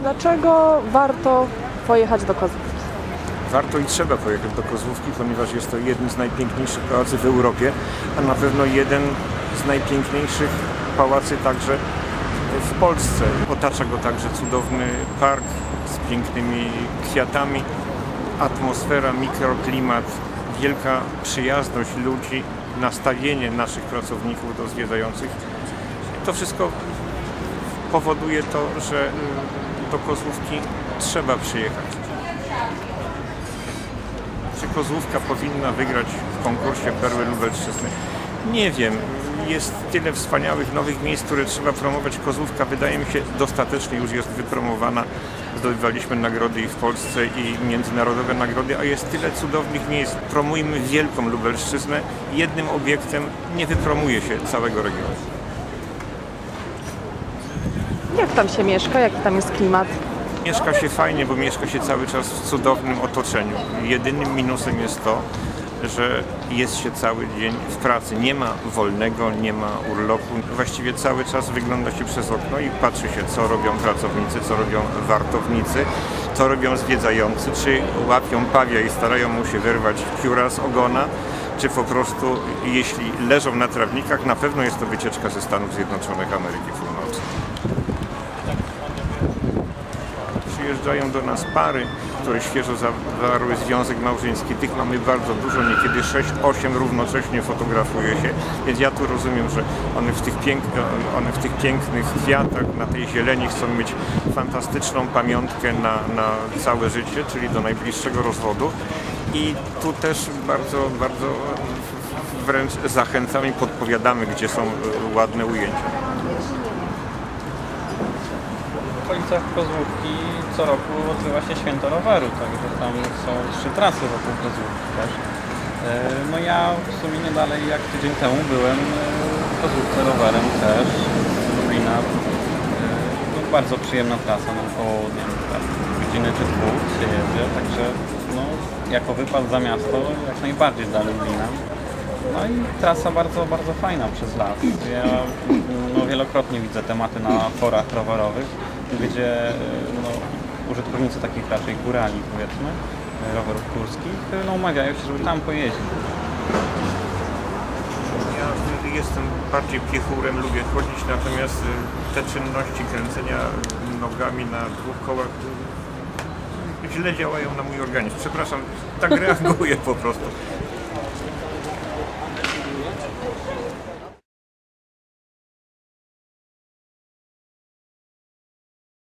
Dlaczego warto pojechać do Kozłów? Warto i trzeba pojechać do Kozłówki, ponieważ jest to jeden z najpiękniejszych pałacy w Europie, a na pewno jeden z najpiękniejszych pałacy także w Polsce. Otacza go także cudowny park z pięknymi kwiatami, atmosfera, mikroklimat, wielka przyjazność ludzi, nastawienie naszych pracowników do zwiedzających. To wszystko powoduje to, że y, do Kozłówki trzeba przyjechać. Czy Kozłówka powinna wygrać w konkursie Perły Lubelszczyzny? Nie wiem. Jest tyle wspaniałych nowych miejsc, które trzeba promować. Kozłówka wydaje mi się dostatecznie już jest wypromowana. Zdobywaliśmy nagrody i w Polsce i międzynarodowe nagrody, a jest tyle cudownych miejsc. Promujmy wielką Lubelszczyznę. Jednym obiektem nie wypromuje się całego regionu. Jak tam się mieszka? Jaki tam jest klimat? Mieszka się fajnie, bo mieszka się cały czas w cudownym otoczeniu. Jedynym minusem jest to, że jest się cały dzień w pracy. Nie ma wolnego, nie ma urlopu. Właściwie cały czas wygląda się przez okno i patrzy się, co robią pracownicy, co robią wartownicy, co robią zwiedzający, czy łapią pawia i starają mu się wyrwać pióra z ogona, czy po prostu, jeśli leżą na trawnikach, na pewno jest to wycieczka ze Stanów Zjednoczonych Ameryki Północnej. Przyjeżdżają do nas pary, które świeżo zawarły związek małżeński. Tych mamy bardzo dużo, niekiedy 6-8 równocześnie fotografuje się, więc ja tu rozumiem, że one w, tych pięk, one w tych pięknych kwiatach, na tej zieleni chcą mieć fantastyczną pamiątkę na, na całe życie, czyli do najbliższego rozwodu. I tu też bardzo, bardzo wręcz zachęcamy i podpowiadamy, gdzie są ładne ujęcia. W okolicach Kozłówki co roku odbywa się święto roweru, także tam są trzy trasy wokół Kozłówki też. E, No ja w sumie nie dalej jak tydzień temu byłem e, w Kozłówce rowerem też Lublina. E, No, bardzo przyjemna trasa, no około nie wiem, tak, godziny czy dwóch się jedzie, także no, jako wypad za miasto jak najbardziej dla Lublina. No i trasa bardzo, bardzo fajna przez las. Ja no, wielokrotnie widzę tematy na forach rowerowych, gdzie no, użytkownicy takich raczej górali powiedzmy, rowerów górskich, no, umawiają się, żeby tam pojeździć. Ja jestem bardziej piechurem, lubię chodzić, natomiast te czynności kręcenia nogami na dwóch kołach źle działają na mój organizm. Przepraszam, tak reaguję po prostu.